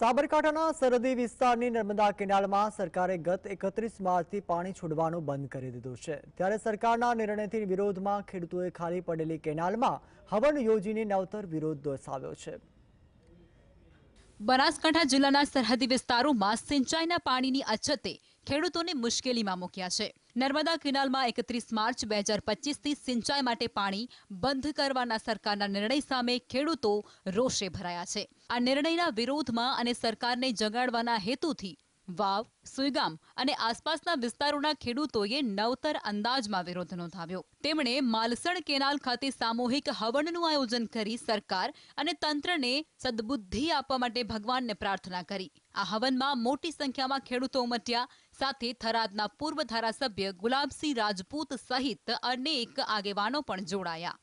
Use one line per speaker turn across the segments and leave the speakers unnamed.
સાબરકાંઠાના સરહદી વિસ્તારની નર્મદા કેનાલમાં સરકારે ગત એકત્રીસ માર્ચથી પાણી છોડવાનું બંધ કરી દીધું છે. ત્યારે સરકારના નિર્ણયથી વિરોધમાં ખેડૂતોએ ખાલી પડેલી કેનાલમાં હવન યોજીને નવતર વિરોધ દર્શાવ્યો છે.
બનાસકાંઠા જિલ્લાના સરહદી વિસ્તારોમાં સિંચાઈના પાણીની અછતે ખેડૂતોને મુશ્કેલીમાં મૂક્યા છે. નર્મદા કેનાલમાં એકત્રીસ માર્ચ બે હજાર પચીસથી સિંચાઈ માટે પાણી બંધ કરવાના સરકારના નિર્ણય સામે ખેડૂતો રોષે ભરાયા છે. આ નિર્ણયના વિરોધમાં અને સરકારને જગાડવાના હેતુથી વાવ, સુઈગામ અને આસપાસના વિસ્તારોના ખેડૂતોએ નવતર અંદાજમાં વિરોધ નોંધાવ્યો. તેમણે માલસણ કેનાલ ખાતે સામૂહિક હવનનું આયોજન કરી સરકાર અને તંત્રને સદબુદ્ધિ આપવા માટે ભગવાનને પ્રાર્થના કરી. આ હવનમાં મોટી સંખ્યામાં ખેડૂતો ઉમટ્યા, સાથે થરાદના પૂર્વ ધારાસભ્ય ગુલાબસિંહ રાજપૂત સહિત અનેક આગેવાનો પણ જોડાયા.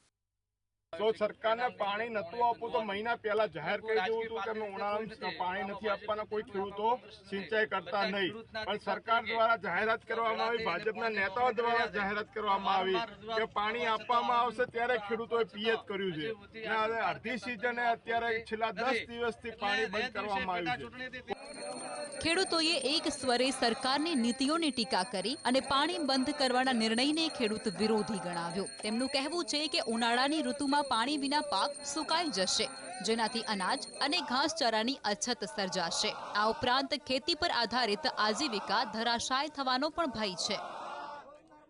તો સરકારને પાણી નતું આપવું તો મહિના પહેલા જાહેર કરી દેવું હતું કે ઉનાળામાં પાણી નથી આપવાના, કોઈ ખેડૂતો સિંચાઈ કરતા નહીં. પણ સરકાર દ્વારા જાહેરાત કરવામાં આવી, ભાજપના નેતાઓ દ્વારા જાહેરાત કરવામાં આવી કે પાણી આપવામાં આવશે ત્યારે ખેડૂતોએ પિયત કર્યું છે. અને અડધી સિઝને અત્યારે છેલ્લા દસ દિવસથી પાણી બંધ કરવામાં આવ્યું છે.
ખેડૂતોએ એક સ્વરે સરકારની નીતિઓની ટીકા કરી અને પાણી બંધ કરવાના નિર્ણયને ખેડૂત વિરોધી ગણાવ્યો. તેમનું કહેવું છે કે ઉનાળાની ઋતુમાં પાણી વિના પાક સુકાઈ જશે. જેનાથી અનાજ અને ઘાસચારાની અછત સર્જાશે. આ ઉપરાંત ખેતી પર આધારિત આજીવિકા ધરાશાય થવાનો પણ ભય છે.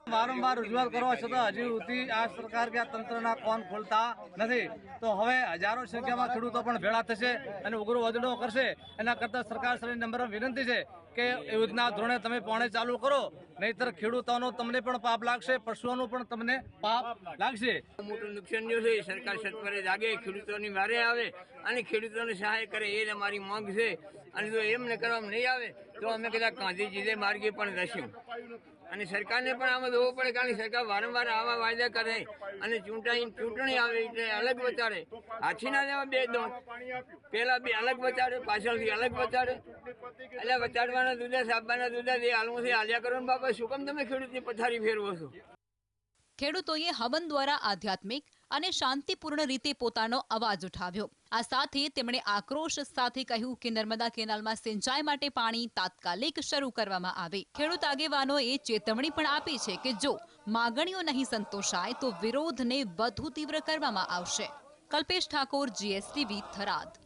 વારંવાર રજૂઆત કરવા છતાં હજી સુધી આ સરકાર કે આ તંત્રના કોન ખોલતા નથી. તો હવે હજારો સંખ્યામાં ખેડૂતો પણ ભેળા થશે અને ઉગ્ર વધડો કરશે. એના કરતા સરકાર શ્રી નંબર વિનંતી છે કે યોજના ધોરણે તમે પાણી ચાલુ કરો, નહીતર ખેડૂતોનો તમને પણ પાપ લાગશે, પશુઓનું પણ તમને પાપ લાગશે.
મોટું નુકસાન જો છે, સરકાર સત્વરે જાગે, ખેડૂતોની મારે આવે અને ખેડૂતોને સહાય કરે, એ જ અમારી માંગ છે. અને જો એમને કરવામાં નહીં આવે, તો અમે કદાચ ગાંધીજીને માર્ગે પણ જશું અને સરકારને પણ આમાં જોવું પડે કારણ કે સરકાર વારંવાર આવા વાયદા કરે અને ચૂંટણી ચૂંટણી આવે એટલે અલગ બચાડે હાથીના લેવા બે દોણ. પેલા બે અલગ બચાડે પાછળથી અલગ બચાડે એટલે બચાડવાના દુધા, સાબવાના દુધા, જે હાલમાંથી હાલ્યા કરો ને બાપા, શું કામ તમે ખેડૂતની પથારી ફેરવો છો?
ખેડૂતોએ હવન દ્વારા આધ્યાત્મિક અને શાંતિપૂર્ણ રીતે પોતાનો અવાજ ઉઠાવ્યો. આ સાથે તેમણે આક્રોશ સાથે કહ્યું કે નર્મદા કેનાલમાં સિંચાઈ માટે પાણી તાત્કાલિક શરૂ કરવામાં આવે. ખેડૂત આગેવાનોએ ચેતવણી પણ આપી છે કે જો માગણીઓ નહીં સંતોષાય તો વિરોધને વધુ તીવ્ર કરવામાં આવશે. કલ્પેશ ઠાકોર જીએસટીવી થરાદ.